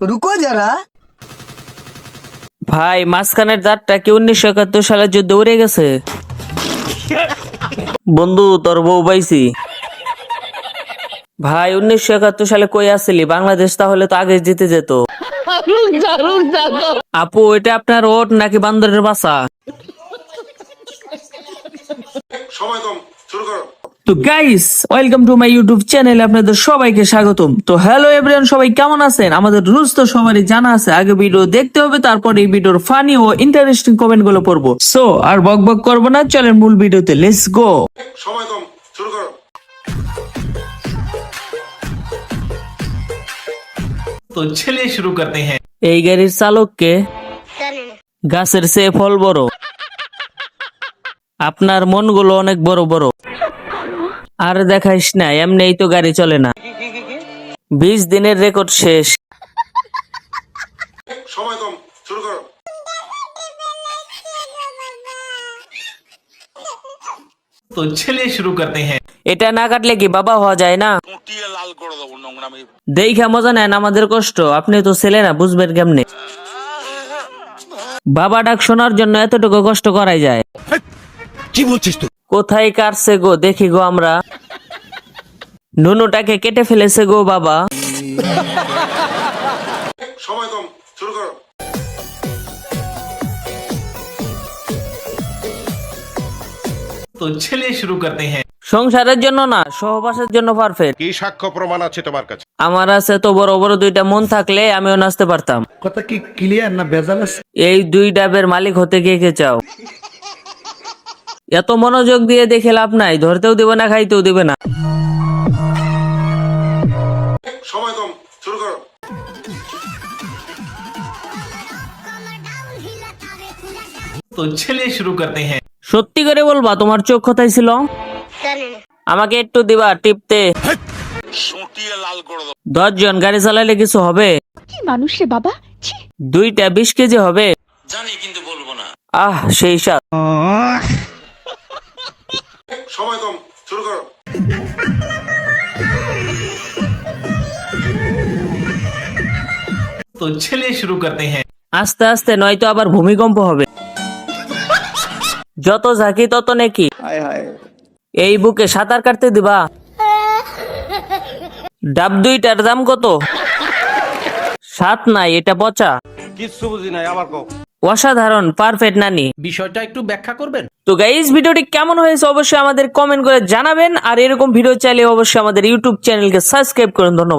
রুকো যারা। ভাই মাঝখানের দাঁতটা কি উনিশশো একাত্তর সালে যুদ্ধ উড়ে গেছে? বন্ধু তোর বউ পাইছি। ভাই উনিশশো একাত্তর সালে কই আসছিলি বাংলাদেশ তাহলে তো আগে জিতে যেত। আপু এটা আপনার ওট নাকি বান্দরের বাসা? সময় কম শুরু করো। তো guys welcome to my YouTube channel আপনাদের সবাইকে স্বাগতম। তো হ্যালো এভরিওয়ান সবাই কেমন আছেন? আমাদের রুলস তো সবারই জানা আছে আগে ভিডিও দেখতে হবে তারপর এই ভিডিওর ফানি ও ইন্টারেস্টিং কমেন্টগুলো পড়ব। সো আর বক বক করব না চলেন মূল ভিডিওতে লেটস গো সময় কম শুরু করো। তো চলিয়ে শুরু করতে হ্যাঁ। এই গাড়ির চালককে গাছের সে ফল বড়। আপনার মনগুলো অনেক বড় বড়। আর দেখাইস না এমনিই তো গাড়ি চলে না। বিশ দিনের রেকর্ড শেষ। সময় কম শুরু করো। তো ছেলে শুরু করতে হ্যাঁ। এটা না কাটলে কি বাবা হওয়া যায় না? দেখা মজা নেন আমাদের কষ্ট আপনি তো ছেলে না বুঝবেন কেমনে? বাবা ডাক শোনার জন্য এতটুকু কষ্ট করাই যায়। কি বলছিস তুই? কোথায় কাটছে গো? দেখি গো আমরা। নুনুটাকে কেটে ফেলেছে গো বাবা। সময় কম শুরু করো। তো ছেলে শুরু করতে হ্যাঁ। সংসারের জন্য না সহবাসের জন্য পারফেক্ট কি সাক্ষ্য প্রমাণ আছে তোমার কাছে? আমার আছে তো বড় বড় দুইটা মন থাকলে আমিও নাচতে পারতাম। কথা কি ক্লিয়ার না বেজাল এই দুই ডাবের মালিক হতে গিয়ে কে চাও? এত মনোযোগ দিয়ে দেখে লাভ নাই ধরতেও দেবে না খাইতেও দেবে না। সময় কম শুরু করো। তো ছেলে শুরু করতে হ্যাঁ। সত্যি করে বলবা তোমার চোখ কোথায় ছিল? আমাকে একটু দিবা টিপতে দশ জন গাড়ি চালালে কিছু হবে? মানুষ বাবা দুইটা বিশ কেজি হবে? জানি কিন্তু বলব না। আহ সেই সাত। সময় কম শুরু করো। তো ছেলে শুরু করতে হ্যাঁ। আস্তে আস্তে নয়তো আবার ভূমিকম্প হবে। যত ঝাঁকি তত নাকি। এই বুকে সাঁতার কাটতে দিবা। ডাব দুইটার দাম কত? সাত নাই এটা পচা। কিছু বুঝি নাই আবার কম অসাধারণ পারফেক্ট নানি। বিষয়টা একটু ব্যাখ্যা করবেন? তো গাইজ ভিডিওটি কেমন হয়েছে অবশ্যই আমাদের কমেন্ট করে জানাবেন আর এরকম ভিডিও চাইলে অবশ্যই আমাদের ইউটিউব চ্যানেলকে সাবস্ক্রাইব করুন। ধন্যবাদ।